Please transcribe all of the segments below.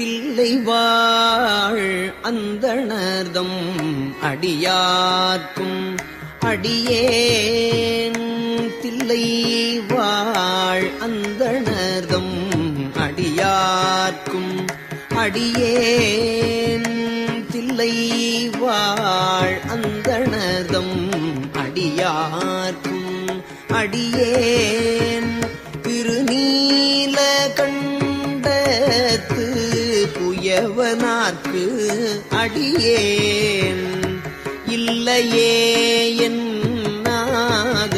தில்லை வாழ் அந்தணர்தம் அடியார்க்கும். அடியேன் தில்லை வாழ் அந்தணர்தம் அடியார்க்கும். அடியேன் தில்லை வாழ் அந்தணர்தம் அடியார்க்கும். அடியேன் புயவனார்க்கு அடியேன். இல்லையே என்னாத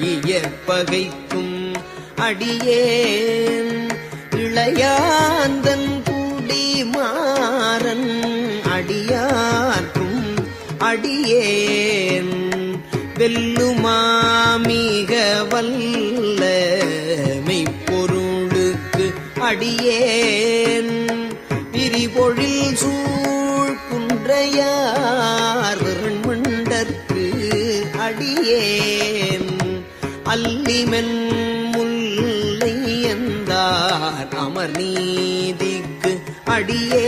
இயற்பகைக்கும் அடியேன். இளையாந்தன் கூடி மாறன் அடியார்க்கும் அடியேன். வெல்லுமாமிக வல்ல மெய்ப்பொருளுக்கு அடியேன். விரிபொழில் சூழ் குன்றையார் மண்டற்கு அடியேன். அல்லிமென் முல்லை எந்தார் அமர் நீதிக்கு அடியே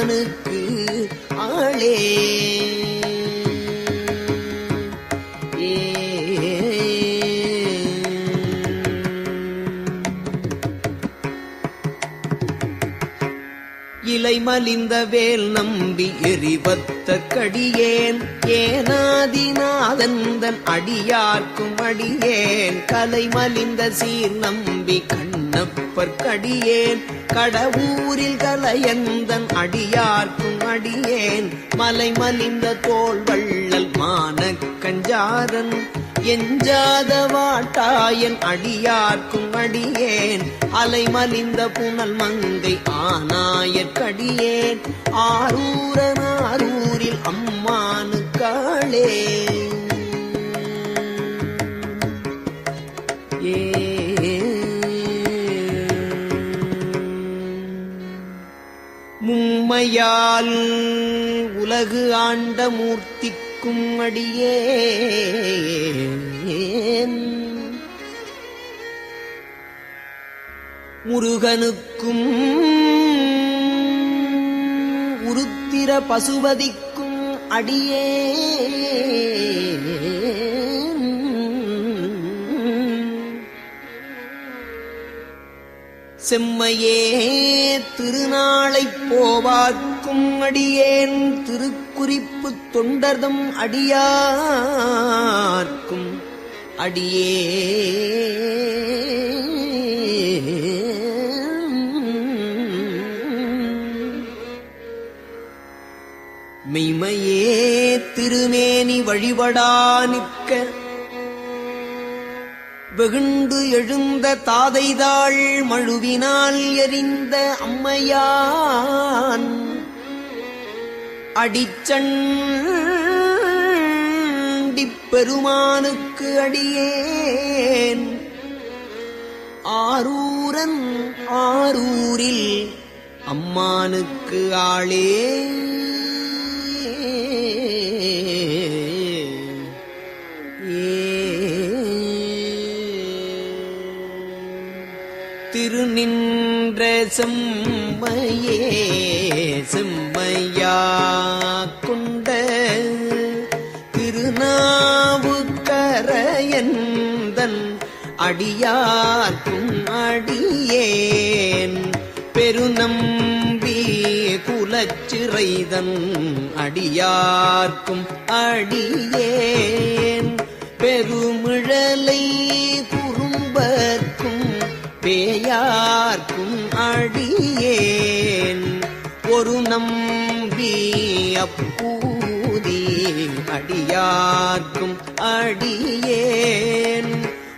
அம்மானுக்கு ஆளே. இலை மலிந்த வேல் நம்பி எரிவத்த கடியேன். ஏனாதிநாதந்தன் அடியார்க்கும் அடியேன். கலை மலிந்த சீர் நம்பி கண் விண்ணப்பற்கடியேன் கடவுரில் கலையந்தன் அடியார்க்கும் அடியேன். மலை மலிந்த தோல் வள்ளல் மான கஞ்சாரன். எஞ்சாத வாட்டாயன் அடியார்க்கும் அடியேன். அலை மலிந்த புனல் மங்கை ஆனாயற்கடியேன் ஆரூரன் ஆரூரில் அம்மானு மும்மையால் உலகு ஆண்ட மூர்த்திக்கும் அடியே முருகனுக்கும் உருத்திர பசுபதிக்கும் அடியே செம்மையே திருநாளைப் போவார்க்கும் அடியேன் திருக்குறிப்பு தொண்டர்தம் அடியார்க்கும் அடியே மெய்மையே திருமேனி வழிபடா நிற்க வெகுண்டு எழுந்த தாதைதாள் மழுவினால் எரிந்த அம்மையான். அடிச்சண்டிப் பெருமானுக்கு அடியேன். ஆரூரன் ஆரூரில் அம்மானுக்கு ஆளே நின்ற செம்மையே செம்மையா கொண்ட திருநாவுக்கரையந்தன் அடியார்க்கும் அடியேன். பெருநம்பி குலச்சிறைதன் அடியார்க்கும் அடியேன். பெருமிழலை யார்க்கும் அடியேன். ஒரு நம்பி அப்பூதி அடியார்க்கும் அடியேன்.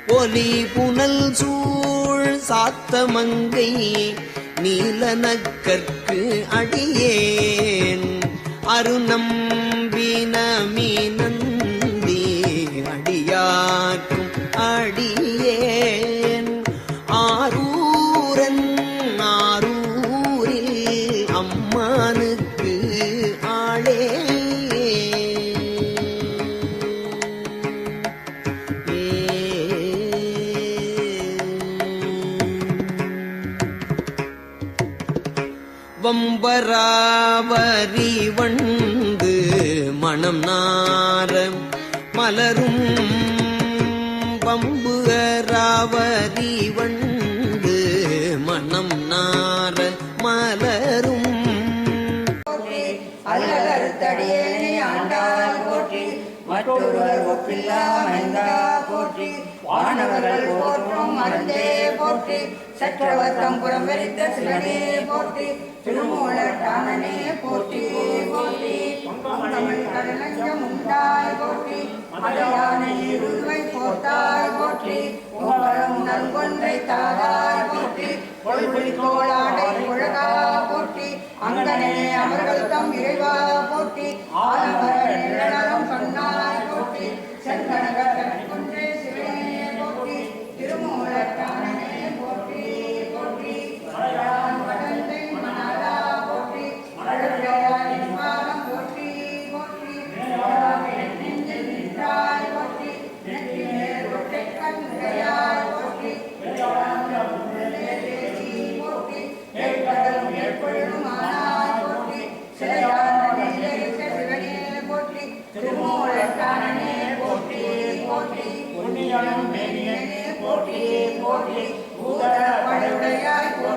ஒலி புனல் சூழ் சாத்தமங்கை நீலனக்கற்கு அடியேன். அருநம்பி வம்பராவரி வண்டு மணம் நாரம் மலரும் வம்புகராவரி வண்டு மணம் நார மலரும். அல்லலறுத்தடியேனை ஆண்டாள் மற்றொருவர் ஒப்பில்லா வானவர்கள் போற்றும் அருந்தே போற்றி சற்றவர்க்கம் புறம் வெறித்த சிவனே போற்றி திருமூல தானனே போற்றி போற்றி. கடலஞ்சம் உண்டாய் போற்றி மலையானை இருவை போத்தாய் போற்றி உங்களும் நல்கொன்றை தாதாய் போற்றி கொள்வழி கோளாடை குழகா போற்றி அங்கனே அவர்கள் தம் இறைவா போற்றி ஆலமர நிழலம் சொன்னாய் போற்றி செங்கனகர்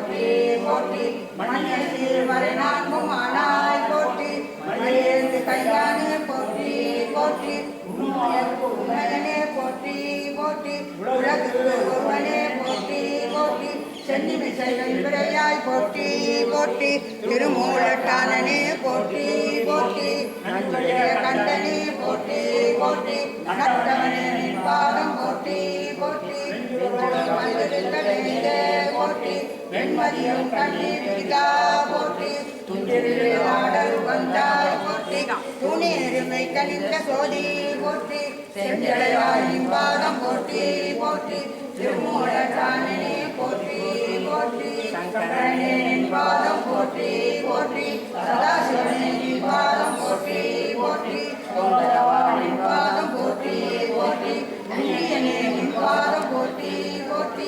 போற்றி போற்றி மணியத்தில் வரை நான்கும் ஆனாய் போற்றி மணியேந்து கையானே போற்றி போற்றி உண்மையனே போற்றி போற்றி உலகுக்கு ஒருவனே போற்றி போற்றி சென்னி மிசைகள் விரையாய் போற்றி போற்றி திருமூலட்டானனே போற்றி போற்றி நன்மைய கண்டனே போற்றி போற்றி நின் பாதம் போற்றி போற்றி வெண்மதியும் கண்ணீர் பிதா போற்றி துஞ்சிலே ஆடல் வந்தாய் போற்றி கனிந்த சோதி போற்றி செஞ்சடையாயின் பாதம் போற்றி போற்றி போற்றி போற்றி பாதம் போற்றி போற்றி பாதம் போற்றி போற்றி பாதம் போற்றி போற்றி பாதம் போற்றி போற்றி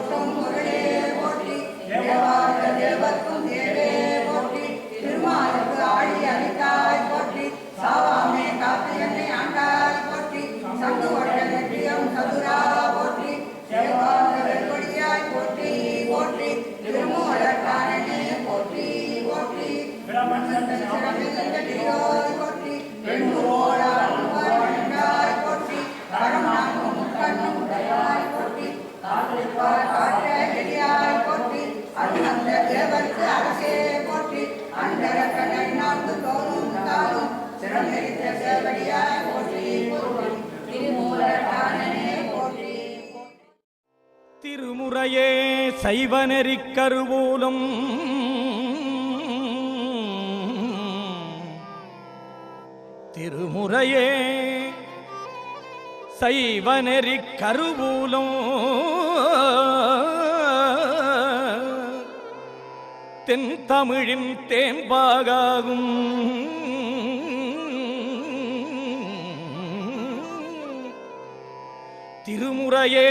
lockdown for திருமுறையே சைவநெறிக் கருவூலம். திருமுறையே சைவநெறிக் கருவூலம். தென் தமிழின் தேன்பாகாகும். திருமுறையே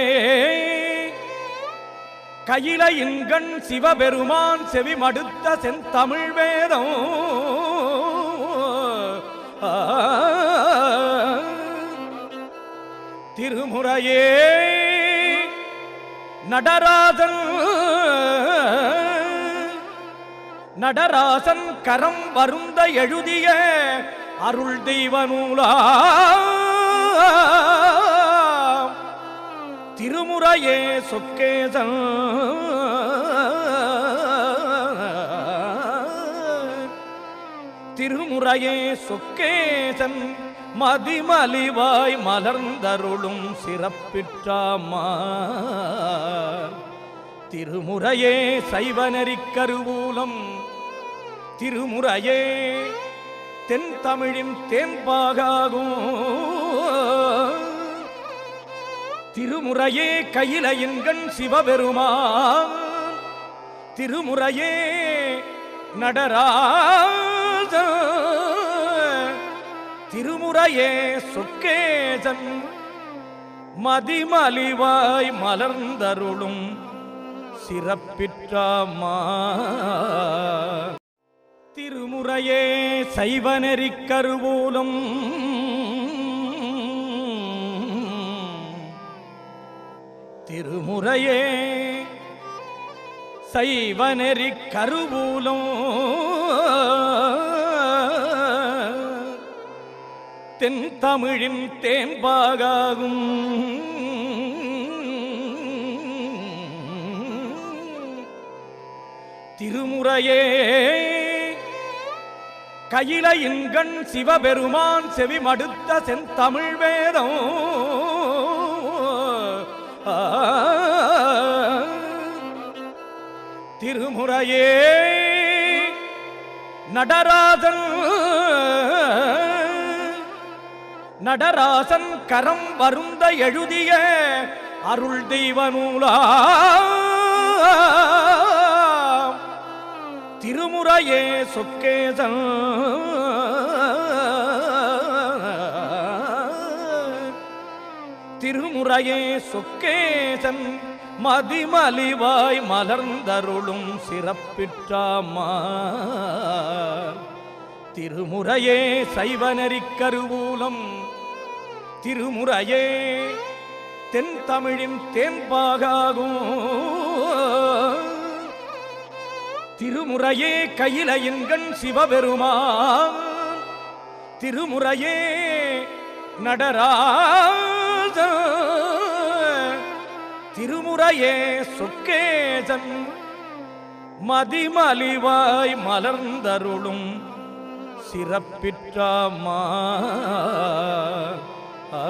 கையில கையிலையின்கண் சிவபெருமான் செவி மடுத்த செந்தமிழ் வேதம். திருமுறையே நடராஜன் நடராசன் கரம் வருந்த எழுதிய அருள் தெய்வ நூலா. திருமுறையே சொக்கேசன். திருமுறையே சொக்கேசன் மதிமலிவாய் மலர்ந்தருளும் சிறப்பிற்றாமா? திருமுறையே சைவநெறிக் கருவூலம். திருமுறையே தென் தமிழின் தேன்பாகாகும். திருமுறையே கையிலையின்கண் சிவபெருமான். திருமுறையே நடராஜ திருமுறையே சொக்கேசன் மதிமலிவாய் மலர்ந்தருளும் சிறப்பிற்றாமா திருமுறையே சைவநெறிக் திருமுறையே. சைவநெறிக் கருவூலம். தென் தமிழின் தேன்பாகாகும். திருமுறையே. கையில கையிலையின்கண் சிவபெருமான் செவி மடுத்த செந்தமிழ் வேதம். திருமுறையே நடராசன் நடராசன் கரம் வருந்த எழுதிய அருள் தெய்வ நூலா திருமுறையே சொக்கேசன் திருமுறையே சொக்கேசன் மதிமலிவாய் மலர்ந்தருளும் சிறப்பிற்றாமா திருமுறையே சைவநெறிக் கருவூலம். திருமுறையே தென் தமிழின் தேன்பாகாகும். திருமுறையே கையிலையின்கண் சிவபெருமான். திருமுறையே நடரா திருமுறையே சொக்கேசன் மதிமலிவாய் மலர்ந்தருளும் சிறப்பிற்றாமா? ஆ